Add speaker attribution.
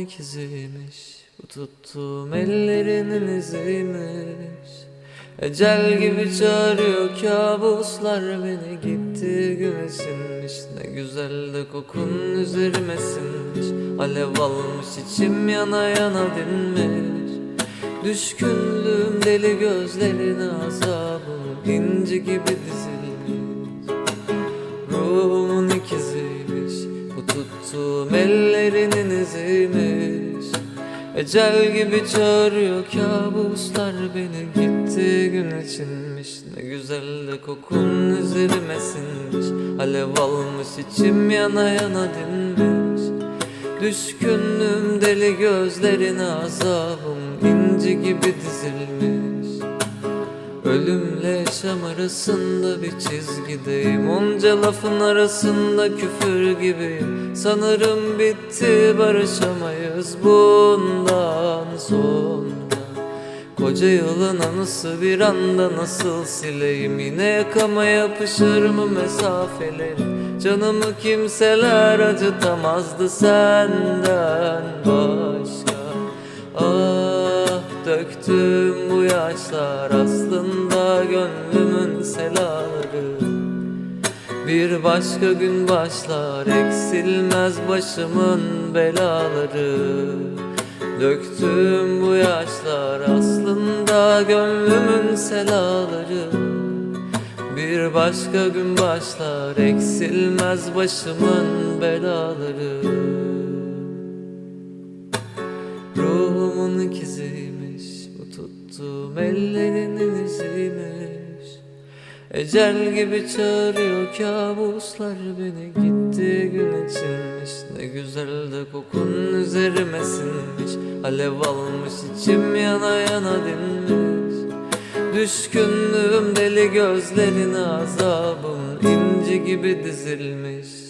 Speaker 1: ikiziymiş Bu tuttuğum ellerinin iziymiş. Ecel gibi çağırıyor kabuslar beni Gitti güneşinmiş Ne güzel de kokun üzerime sinmiş Alev almış içim yana yana dinmiş. Düşkünlüğüm deli gözlerine azabım inci gibi dizilmiş. Ruhumun ikiziymiş Bu tuttuğum iziymiş Ecel gibi çağırıyor kabuslar beni. Gitti gün içinmiş Ne güzel de kokun üzerime sinmiş. Alev almış içim yana yana dinmiş. Düşkünlüğüm deli gözlerine azabım inci gibi dizilmiş. Ölümle yaşam arasında bir çizgideyim. Onca lafın arasında küfür gibiyim Sanırım bitti barışamayız bundan sonra. Koca yılın anısı bir anda nasıl sileyim? Yine yakama yapışır mı mesafeleri Canımı kimseler acıtamazdı senden başka. Ah döktüm bu yaşlar aslında gönlümün selaları Bir başka gün başlar eksilmez başımın belaları. Döktüm bu yaşlar aslında gönlümün selaları. Bir başka gün başlar eksilmez başımın belaları. Ruhumun ikiziymiş Bu tuttuğum ellerinin iziymiş Ecel gibi çağırıyor kabuslar beni. Gitti gün içinmiş Ne güzel de kokun üzerime sinmiş. Alev almış içim yana yana dinmiş. Düşkünlüğüm deli gözlerine azabım inci gibi dizilmiş